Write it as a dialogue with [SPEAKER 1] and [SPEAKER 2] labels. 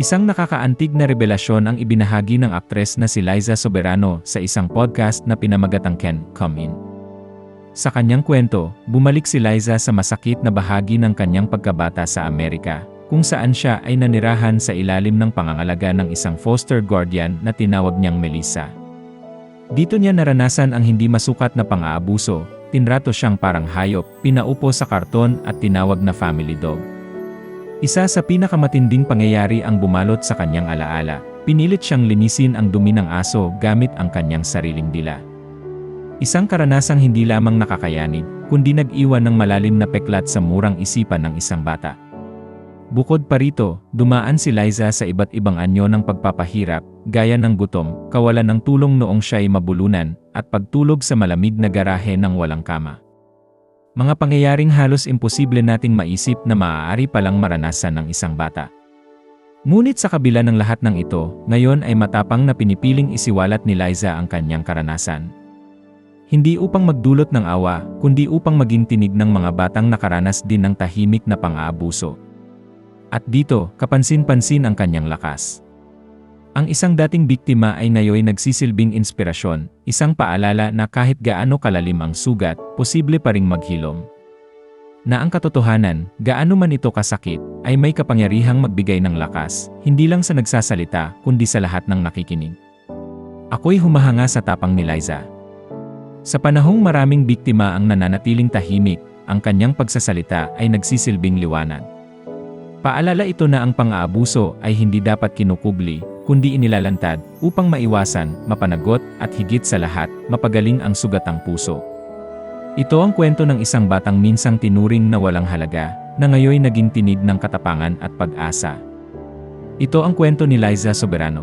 [SPEAKER 1] Isang nakakaantig na revelasyon ang ibinahagi ng aktres na si Liza Soberano sa isang podcast na pinamagatang Ken Come In. Sa kanyang kwento, bumalik si Liza sa masakit na bahagi ng kanyang pagkabata sa Amerika, kung saan siya ay nanirahan sa ilalim ng pangangalaga ng isang foster guardian na tinawag niyang Melissa. Dito niya naranasan ang hindi masukat na pang-aabuso, tinrato siyang parang hayop, pinaupo sa karton at tinawag na family dog. Isa sa pinakamatinding pangyayari ang bumalot sa kanyang alaala. Pinilit siyang linisin ang dumi ng aso gamit ang kanyang sariling dila. Isang karanasang hindi lamang nakakayanin, kundi nag-iwan ng malalim na peklat sa murang isipan ng isang bata. Bukod pa rito, dumaan si Liza sa iba't ibang anyo ng pagpapahirap, gaya ng gutom, kawalan ng tulong noong siya ay mabulunan, at pagtulog sa malamig na garahe ng walang kama. Mga pangyayaring halos imposible nating maisip na maaari palang maranasan ng isang bata. Ngunit sa kabila ng lahat ng ito, ngayon ay matapang na pinipiling isiwalat ni Liza ang kanyang karanasan. Hindi upang magdulot ng awa, kundi upang maging tinig ng mga batang nakaranas din ng tahimik na pang-aabuso. At dito, kapansin-pansin ang kanyang lakas. Ang isang dating biktima ay ngayon nagsisilbing inspirasyon, isang paalala na kahit gaano kalalim ang sugat, posible pa ring maghilom. Na ang katotohanan, gaano man ito kasakit, ay may kapangyarihang magbigay ng lakas, hindi lang sa nagsasalita, kundi sa lahat ng nakikinig. Ako'y humahanga sa tapang ni Liza. Sa panahong maraming biktima ang nananatiling tahimik, ang kanyang pagsasalita ay nagsisilbing liwanag. Paalala ito na ang pang-aabuso ay hindi dapat kinukubli, kundi inilalantad, upang maiwasan, mapanagot, at higit sa lahat, mapagaling ang sugatang puso. Ito ang kwento ng isang batang minsang tinuring na walang halaga, na ngayon naging tinig ng katapangan at pag-asa. Ito ang kwento ni Liza Soberano,